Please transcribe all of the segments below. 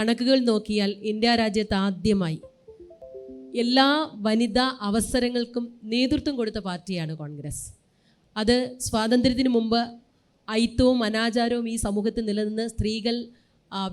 കണക്കുകൾ നോക്കിയാൽ ഇന്ത്യ രാജ്യത്ത് ആദ്യമായി എല്ലാ വനിതാ അവസരങ്ങൾക്കും നേതൃത്വം കൊടുത്ത പാർട്ടിയാണ് കോൺഗ്രസ്. അത് സ്വാതന്ത്ര്യത്തിന് മുമ്പ് ഐത്തവും അനാചാരവും ഈ സമൂഹത്തിൽ നിലനിന്ന് സ്ത്രീകൾ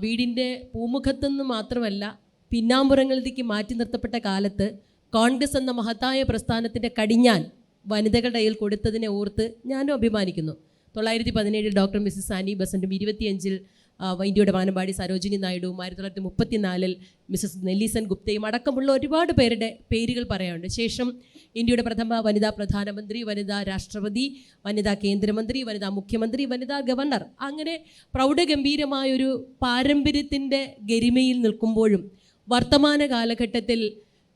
വീടിന്റെ പൂമുഖത്തുനിന്ന് മാത്രമല്ല പിന്നാമ്പുറങ്ങളിലേക്ക് മാറ്റി നിർത്തപ്പെട്ട കാലത്ത് കോൺഗ്രസ് എന്ന മഹത്തായ പ്രസ്ഥാനത്തിന്റെ കടിഞ്ഞാൻ വനിതകളുടെ കയ്യിൽ കൊടുത്തതിനെ ഓർത്ത് ഞാനും അഭിമാനിക്കുന്നു. തൊള്ളായിരത്തി പതിനേഴിൽ ഡോക്ടർ മിസ്സിസ് സാനി ബസന്റും ഇരുപത്തിയഞ്ചിൽ ഇന്ത്യയുടെ വാനമ്പാടി സരോജിനി നായിഡുവും ആയിരത്തി തൊള്ളായിരത്തി മുപ്പത്തിനാലിൽ മിസസ് നെല്ലീസൻ ഗുപ്തയും അടക്കമുള്ള ഒരുപാട് പേരുടെ പേരുകൾ പറയാനുണ്ട്. ശേഷം ഇന്ത്യയുടെ പ്രഥമ വനിതാ പ്രധാനമന്ത്രി വനിതാ രാഷ്ട്രപതി വനിതാ കേന്ദ്രമന്ത്രി വനിതാ മുഖ്യമന്ത്രി വനിതാ ഗവർണർ. അങ്ങനെ പ്രൗഢഗംഭീരമായൊരു പാരമ്പര്യത്തിന്റെ ഗരിമയിൽ നിൽക്കുമ്പോഴും വർത്തമാന കാലഘട്ടത്തിൽ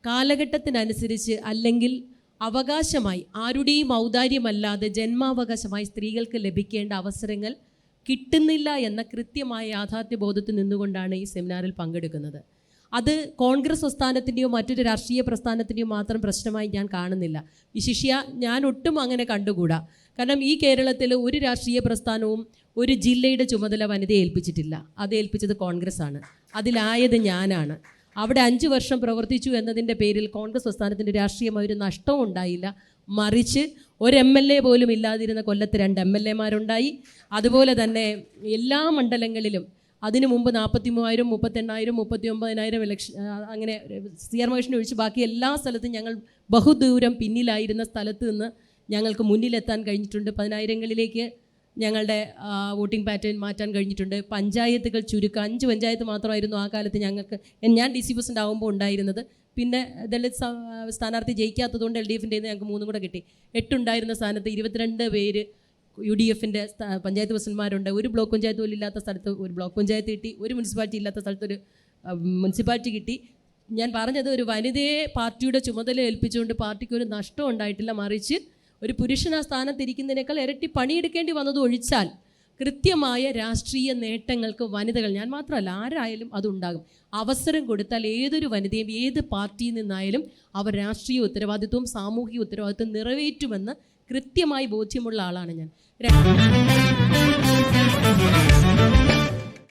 കാലഘട്ടത്തിനനുസരിച്ച് അല്ലെങ്കിൽ അവകാശമായി ആരുടെയും ഔദാര്യമല്ലാതെ ജന്മാവകാശമായി സ്ത്രീകൾക്ക് ലഭിക്കേണ്ട അവസരങ്ങൾ കിട്ടുന്നില്ല എന്ന കൃത്യമായ യാഥാർത്ഥ്യബോധത്തിൽ നിന്നുകൊണ്ടാണ് ഈ സെമിനാറിൽ പങ്കെടുക്കുന്നത്. അത് കോൺഗ്രസ് പ്രസ്ഥാനത്തിന്റെയോ മറ്റൊരു രാഷ്ട്രീയ പ്രസ്ഥാനത്തിന്റെയോ മാത്രം പ്രശ്നമായി ഞാൻ കാണുന്നില്ല. വിശിഷ്യ ഞാൻ ഒട്ടും അങ്ങനെ കണ്ടുകൂടാ. കാരണം ഈ കേരളത്തിൽ ഒരു രാഷ്ട്രീയ പ്രസ്ഥാനവും ഒരു ജില്ലയുടെ ചുമതല വനിതയെ ഏൽപ്പിച്ചിട്ടില്ല. അത് ഏൽപ്പിച്ചത് കോൺഗ്രസ് ആണ് അതിലായത് ഞാനാണ്. അവിടെ അഞ്ച് വർഷം പ്രവർത്തിച്ചു എന്നതിന്റെ പേരിൽ കോൺഗ്രസ് പ്രസ്ഥാനത്തിന്റെ രാഷ്ട്രീയമായ ഒരു നഷ്ടവും ഉണ്ടായില്ല. മറിച്ച് ഒരു എം എൽ എ പോലും ഇല്ലാതിരുന്ന കൊല്ലത്ത് രണ്ട് എം എൽ എമാരുണ്ടായി അതുപോലെ തന്നെ എല്ലാ മണ്ഡലങ്ങളിലും അതിനു മുമ്പ് നാൽപ്പത്തി മൂവായിരം മുപ്പത്തെണ്ണായിരം മുപ്പത്തി ഒമ്പതിനായിരം ഇലക്ഷൻ അങ്ങനെ സി ആർ മഹേഷിനെ ഒഴിച്ച് ബാക്കി എല്ലാ സ്ഥലത്തും ഞങ്ങൾ ബഹുദൂരം പിന്നിലായിരുന്ന സ്ഥലത്ത് നിന്ന് ഞങ്ങൾക്ക് മുന്നിലെത്താൻ കഴിഞ്ഞിട്ടുണ്ട്. പതിനായിരങ്ങളിലേക്ക് ഞങ്ങളുടെ വോട്ടിംഗ് പാറ്റേൺ മാറ്റാൻ കഴിഞ്ഞിട്ടുണ്ട്. പഞ്ചായത്തുകൾ ചുരുക്കം അഞ്ച് പഞ്ചായത്ത് മാത്രമായിരുന്നു ആ കാലത്ത് ഞങ്ങൾക്ക് ഞാൻ ഡി സി പ്രസിഡന്റ് ആകുമ്പോൾ ഉണ്ടായിരുന്നത്. പിന്നെ ദളിത് സ്ഥാനാർത്ഥി ജയിക്കാത്തതുകൊണ്ട് എൽ ഡി എഫിന്റെ ഞങ്ങൾക്ക് മൂന്നും കൂടെ കിട്ടി. എട്ടുണ്ടായിരുന്ന സ്ഥാനത്ത് ഇരുപത്തിരണ്ട് പേര് യു ഡി എഫിന്റെ പഞ്ചായത്ത് പ്രസിഡന്റ്മാരുണ്ട്. ഒരു ബ്ലോക്ക് പഞ്ചായത്ത് പോലും ഇല്ലാത്ത സ്ഥലത്ത് ഒരു ബ്ലോക്ക് പഞ്ചായത്ത് കിട്ടി. ഒരു മുനിസിപ്പാലിറ്റി ഇല്ലാത്ത സ്ഥലത്ത് ഒരു മുനിസിപ്പാലിറ്റി കിട്ടി. ഞാൻ പറഞ്ഞത് ഒരു വനിതയെ പാർട്ടിയുടെ ചുമതല ഏൽപ്പിച്ചുകൊണ്ട് പാർട്ടിക്ക് ഒരു നഷ്ടം ഉണ്ടായിട്ടില്ല. മറിച്ച് ഒരു പുരുഷൻ ആ സ്ഥാനത്തിരിക്കുന്നതിനേക്കാൾ ഇരട്ടി പണിയെടുക്കേണ്ടി വന്നത് ഒഴിച്ചാൽ കൃത്യമായ രാഷ്ട്രീയ നേട്ടങ്ങൾക്ക് വനിതകൾ ഞാൻ മാത്രമല്ല ആരായാലും അതുണ്ടാകും അവസരം കൊടുത്താൽ ഏതൊരു വനിതയും ഏത് പാർട്ടിയിൽ നിന്നായാലും അവർ രാഷ്ട്രീയ ഉത്തരവാദിത്വവും സാമൂഹിക ഉത്തരവാദിത്വം നിറവേറ്റുമെന്ന് കൃത്യമായി ബോധ്യമുള്ള ആളാണ് ഞാൻ.